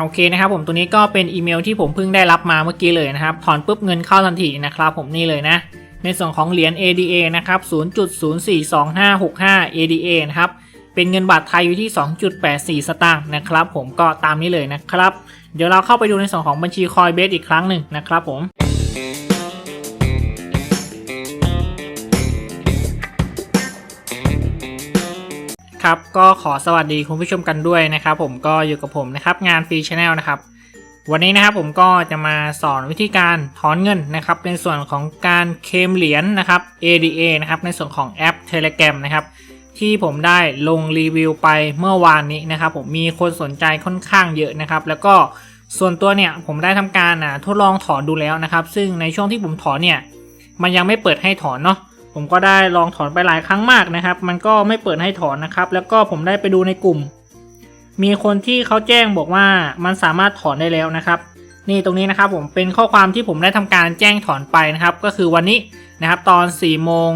โอเคนะครับผมตัวนี้ก็เป็นอีเมลที่ผมเพิ่งได้รับมาเมื่อกี้เลยนะครับถอนปุ๊บเงินเข้าทันทีนะครับผมนี่เลยนะในส่วนของเหรียญ ADA นะครับ 0.042565 ADA นะครับ เป็นเงินบาทไทยอยู่ที่ 2.84 สตางค์นะครับ ผมก็ตามนี้เลยนะครับ เดี๋ยวเราเข้าไปดูในส่วนของบัญชี Coinbase อีกครั้งหนึ่งนะครับผม ครับก็ขอสวัสดีคุณผู้ชมกันด้วยนะครับผมก็อยู่กับผมนะครับงานฟรีชาแนลนะครับวันนี้นะครับผมก็จะมาสอนวิธีการถอนเงินนะครับในส่วนของการเคมเหรียญนะครับ ADA นะครับในส่วนของแอป Telegram นะครับที่ผมได้ลงรีวิวไปเมื่อวานนี้นะครับผมมีคนสนใจค่อนข้างเยอะนะครับแล้วก็ส่วนตัวเนี่ยผมได้ทำการอะทดลองถอนดูแล้วนะครับ ซึ่งในช่วงที่ผมถอนเนี่ยมันยังไม่เปิดให้ถอนเนาะ ผมก็ได้ลองถอนไปหลายครั้งมากนะครับ มันก็ไม่เปิดให้ถอนนะครับ แล้วก็ผมได้ไปดูในกลุ่ม มีคนที่เขาแจ้งบอกว่ามันสามารถถอนได้แล้วนะครับ นี่ตรงนี้นะครับผมเป็นข้อความที่ผมได้ทำการแจ้งถอนไปนะครับ ก็คือวันนี้นะครับตอน4โมง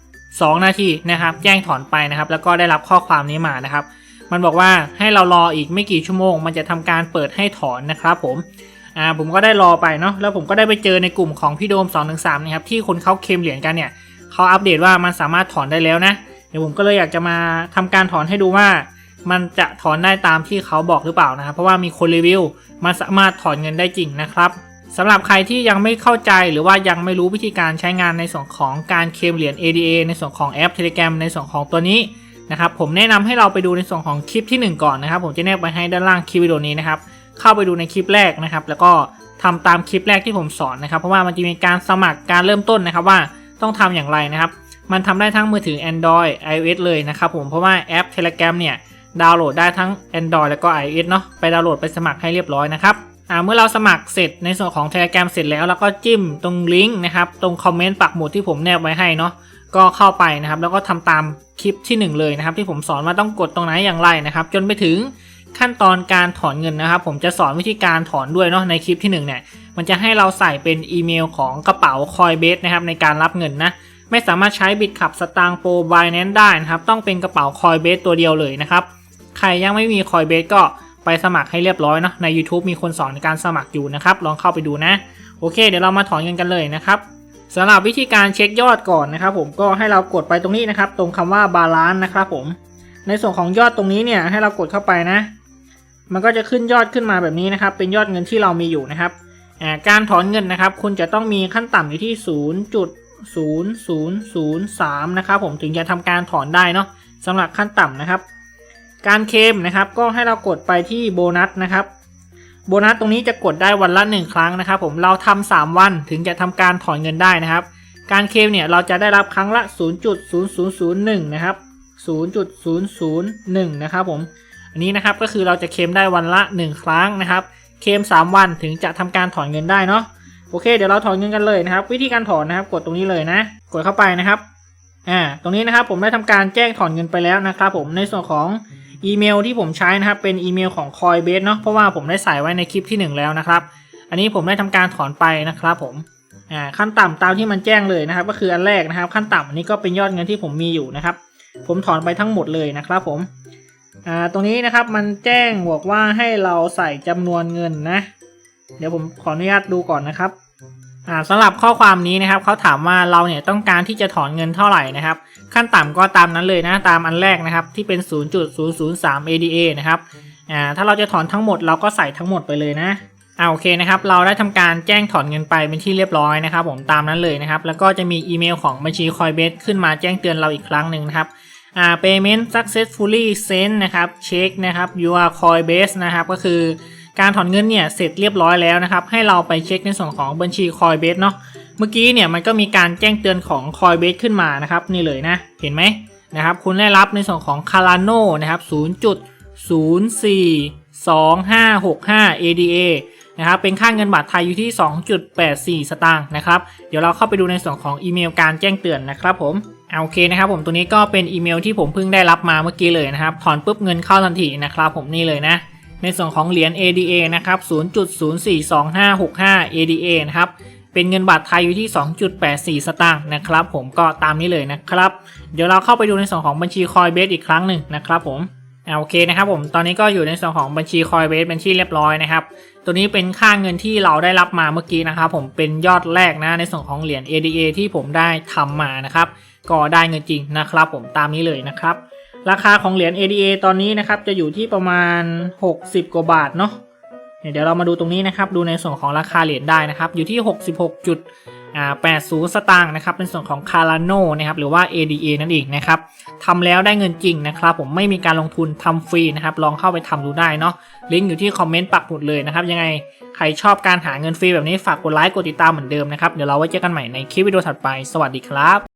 12นาทีนะครับ แจ้งถอนไปนะครับ แล้วก็ได้รับข้อความนี้มานะครับ มันบอกว่าให้เรารออีกไม่กี่ชั่วโมง มันจะทำการเปิดให้ถอนนะครับผมอ่าผมก็ได้รอไปเนาะแล้วผมก็ได้ไปเจอในกลุ่มของพี่โดม2 1 3นะครับที่คนเขาเคมเหรียญกันเนี่ย เขาอัปเดตว่ามันสามารถถอนได้แล้วนะ เดี๋ยวผมก็เลยอยากจะมาทำการถอนให้ดูว่า มันจะถอนได้ตามที่เขาบอกหรือเปล่านะครับ เพราะว่ามีคนรีวิวมันสามารถถอนเงินได้จริงนะครับสำหรับใครที่ยังไม่เข้าใจหรือว่ายังไม่รู้วิธีการใช้งานในส่วนของการเคลมเหรียญ ADA ในส่วนของแอป Telegram ในส่วนของตัวนี้นะครับผมแนะนำให้เราไปดูในส่วนของคลิปที่ 1 ก่อนนะครับ ผมจะแนบไว้ให้ด้านล่างคลิปวิดีโอนี้นะครับเข้าไปดูในคลิปแรกนะครับ แล้วก็ทำตามคลิปแรกที่ผมสอนนะครับ เพราะว่ามันจะมีการสมัครการเริ่มต้นนะครับว่า ต้องทำอย่างไรนะครับ มันทำได้ทั้งมือถือ Android iOS เลยนะครับผมเพราะว่าแอป Telegram เนี่ยดาวน์โหลดได้ทั้ง Android แล้วก็ iOS เนาะไปดาวน์โหลดไปสมัครให้เรียบร้อยนะครับอ่าเมื่อเราสมัครเสร็จในส่วนของ Telegram เสร็จแล้วแล้วก็จิ้มตรงลิงก์นะครับตรงคอมเมนต์ปักหมุดที่ผมแนบไว้ให้เนาะก็เข้าไปนะครับ แล้วก็ทำตามคลิปที่ 1 เลยนะครับ ที่ผมสอนว่าต้องกดตรงไหนอย่างไรนะครับ จนไปถึง ขั้นตอนการถอนเงินนะครับ ผมจะสอนวิธีการถอนด้วยเนาะในคลิปที่1เนี่ยมันจะให้เราใส่เป็นอีเมลของกระเป๋า Coinbase นะครับในการรับเงินนะไม่สามารถใช้บิตขับสตางโปรบายแนนได้นะครับต้องเป็นกระเป๋า Coinbase ตัวเดียวเลยนะครับใครยังไม่มี Coinbase ก็ไปสมัครให้เรียบร้อยเนาะใน YouTube มีคนสอนในการสมัครอยู่นะครับลองเข้าไปดูนะ โอเค เดี๋ยวเรามาถอนเงินกันเลยนะครับสำหรับวิธีการเช็คยอดก่อนนะครับ ผมก็ให้เรากดไปตรงนี้นะครับ ตรงคำว่าบาลานซ์นะครับผมในส่วนของยอดตรงนี้เนี่ยให้เรากดเข้าไปนะ มันก็จะขึ้นยอดขึ้นมาแบบนี้นะครับ เป็นยอดเงินที่เรามีอยู่นะครับการถอนเงินนะครับ คุณจะต้องมีขั้นต่ำอยู่ที่ 0.0003 นะครับ ผมถึงจะทำการถอนได้เนาะสำหรับขั้นต่ำนะครับ การเคลมนะครับก็ให้เรากดไปที่โบนัสนะครับ โบนัสตรงนี้จะกดได้วันละ 1 ครั้งนะครับ ผมเราทำ3วันถึงจะทำการถอนเงินได้นะครับ การเคลมเนี่ยเราจะได้รับครั้งละ 0.0001 นะครับ 0.001 นะครับผม อันนี้นะครับก็คือเราจะเคลมได้วันละ 1 ครั้งนะครับ เคลม3 วันถึงจะทำการถอนเงินได้เนาะ โอเค เดี๋ยวเราถอนเงินกันเลยนะครับ วิธีการถอนนะครับ กดตรงนี้เลยนะ กดเข้าไปนะครับ อ่า ตรงนี้นะครับผมได้ทำการแจ้งถอนเงินไปแล้วนะครับ ผม ในส่วนของอีเมลที่ผมใช้นะครับ เป็นอีเมลของ Coinbase เนาะ เพราะว่าผมได้ใส่ไว้ในคลิปที่ 1 แล้วนะครับ อันนี้ผมได้ทำการถอนไปนะครับผมอ่าขั้นต่ำตามที่มันแจ้งเลยนะครับ ก็คืออันแรกนะครับ ขั้นต่ำอันนี้ก็เป็นยอดเงินที่ผมมีอยู่นะครับ ผมถอนไปทั้งหมดเลยนะครับผม อ่าตรงนี้นะครับมันแจ้งบอกว่าให้เราใส่จำนวนเงินนะ เดี๋ยวผมขออนุญาตดูก่อนนะครับอ่าสำหรับข้อความนี้นะครับเขาถามว่าเราเนี่ยต้องการที่จะถอนเงินเท่าไหร่นะครับ ขั้นต่ำก็ตามนั้นเลยนะตามอันแรกนะครับที่เป็น 0.003 ADA นะครับอ่าถ้าเราจะถอนทั้งหมดเราก็ใส่ทั้งหมดไปเลยนะอ่าโอเคนะครับเราได้ทำการแจ้งถอนเงินไปเป็นที่เรียบร้อยนะครับ ผมตามนั้นเลยนะครับ แล้วก็จะมีอีเมลของบัญชี Coinbase ขึ้นมาแจ้งเตือนเราอีกครั้งหนึ่งนะครับ อ่า payment successfully sent นะครับเช็คนะครับ your Coinbase นะครับ ก็คือการถอนเงินเนี่ยเสร็จเรียบร้อยแล้วนะครับ ให้เราไปเช็คในส่วนของบัญชี Coinbase เนาะเมื่อกี้เนี่ยมันก็มีการแจ้งเตือนของ Coinbase ขึ้นมานะครับ นี่เลยนะ เห็นไหมนะครับ คุณได้รับในส่วนของ Cardano นะครับ 0.042565 ADA นะครับเป็นค่าเงินบาทไทยอยู่ที่ 2.84 สตางค์นะครับ เดี๋ยวเราเข้าไปดูในส่วนของอีเมลการแจ้งเตือนนะครับผม เอาโอเคนะครับผมตัวนี้ก็เป็นอีเมลที่ผมเพิ่งได้รับมาเมื่อกี้เลยนะครับถอนปุ๊บเงินเข้าทันทีนะครับผมนี่เลยนะในส่วนของเหรียญ ADA นะครับ 0.042565 ADA นะครับ เป็นเงินบาทไทยอยู่ที่ 2.84 สตางค์นะครับ ผมก็ตามนี้เลยนะครับ เดี๋ยวเราเข้าไปดูในส่วนของบัญชี Coinbase อีกครั้งหนึ่งนะครับผมโอเคนะครับผมตอนนี้ก็อยู่ในส่วนของบัญชี Coinbase เป็นที่เรียบร้อยนะครับ ตัวนี้เป็นค่าเงินที่เราได้รับมาเมื่อกี้นะครับ ผมเป็นยอดแรกนะในส่วนของเหรียญ ADA ที่ผมได้ทำมานะครับ ก็ได้เงินจริงนะครับผมตามนี้เลยนะครับ ราคาของเหรียญ ADA ตอนนี้นะครับจะอยู่ที่ประมาณ 60 กว่าบาทเนาะเดี๋ยวเรามาดูตรงนี้นะครับ ดูในส่วนของราคาเหรียญได้นะครับ อยู่ที่ 66จุด80 สตางค์นะครับ เป็นส่วนของ Cardano นะครับ หรือว่า ADA นั่นเองนะครับทำแล้วได้เงินจริงนะครับ ผมไม่มีการลงทุนทำฟรีนะครับ ลองเข้าไปทำดูได้เนาะ ลิงก์อยู่ที่คอมเมนต์ปักหมุดเลยนะครับ ยังไงใครชอบการหาเงินฟรีแบบนี้ฝากกดไลค์ กดติดตามเหมือนเดิมนะครับ เดี๋ยวเราไว้เจอกันใหม่ในคลิปวิดีโอถัดไป สวัสดีครับ